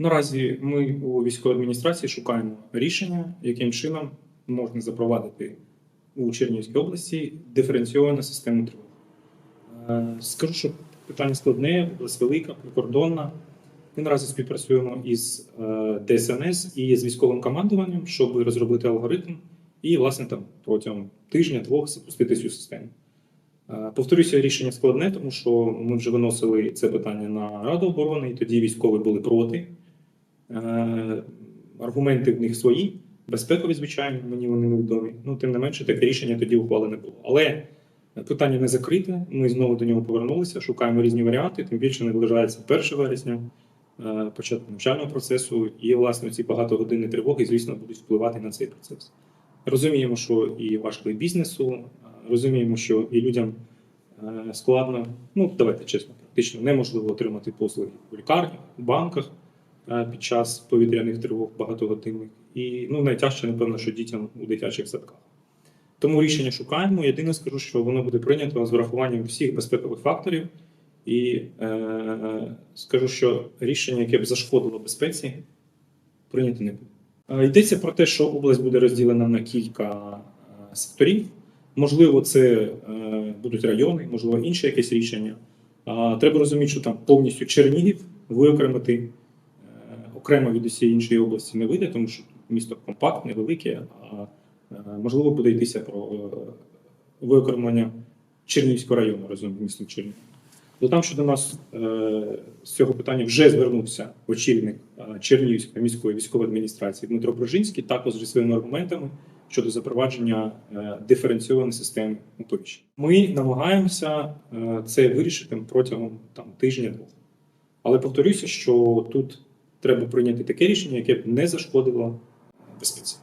Наразі ми у військовій адміністрації шукаємо рішення, яким чином можна запровадити у Чернігівській області диференційовану систему тривог. Е, Скажу, що питання складне, область велика, прикордонна. Ми наразі співпрацюємо із е, ДСНС і з військовим командуванням, щоб розробити алгоритм і, власне, там протягом тижня-двох запустити цю систему. Е, Повторюся, рішення складне, тому що ми вже виносили це питання на Раду оборони, і тоді військові були проти. Е, Аргументи в них свої, безпекові, звичайно, мені вони невідомі. Ну, тим не менше, таке рішення тоді ухвалене було. Але питання не закрите. Ми знову до нього повернулися, шукаємо різні варіанти, тим більше наближається 1 вересня, е, початок навчального процесу, і, власне, ці багатогодинні тривоги, звісно, будуть впливати на цей процес. Розуміємо, що і важко і бізнесу, е, розуміємо, що і людям складно, ну давайте чесно, практично неможливо отримати послуги в лікарнях, в банках під час повітряних тривог багатогодинних. І ну, найтяжче, напевно, що дітям у дитячих садках. Тому рішення шукаємо. Єдине скажу, що воно буде прийнято з врахуванням всіх безпекових факторів. І е, скажу, що рішення, яке б зашкодило безпеці, прийнято не буде. Е, Йдеться про те, що область буде розділена на кілька е, секторів. Можливо, це е, будуть райони, можливо, інше якесь рішення. А, Треба розуміти, що там повністю Чернігів виокремити е, окремо від усієї іншої області не вийде, тому що місто компактне, велике. А е, можливо, буде йтися про е, виокремлення Чернігівського району разом з містом Чернігів. Додам, що до нас е, з цього питання вже звернувся очільник Чернігівської міської військової адміністрації Дмитро Брожинський, також зі своїми аргументами щодо запровадження диференційованої системи оповіщення. Ми намагаємося це вирішити протягом там тижня-двох. Але повторюся, що тут треба прийняти таке рішення, яке б не зашкодило безпеці.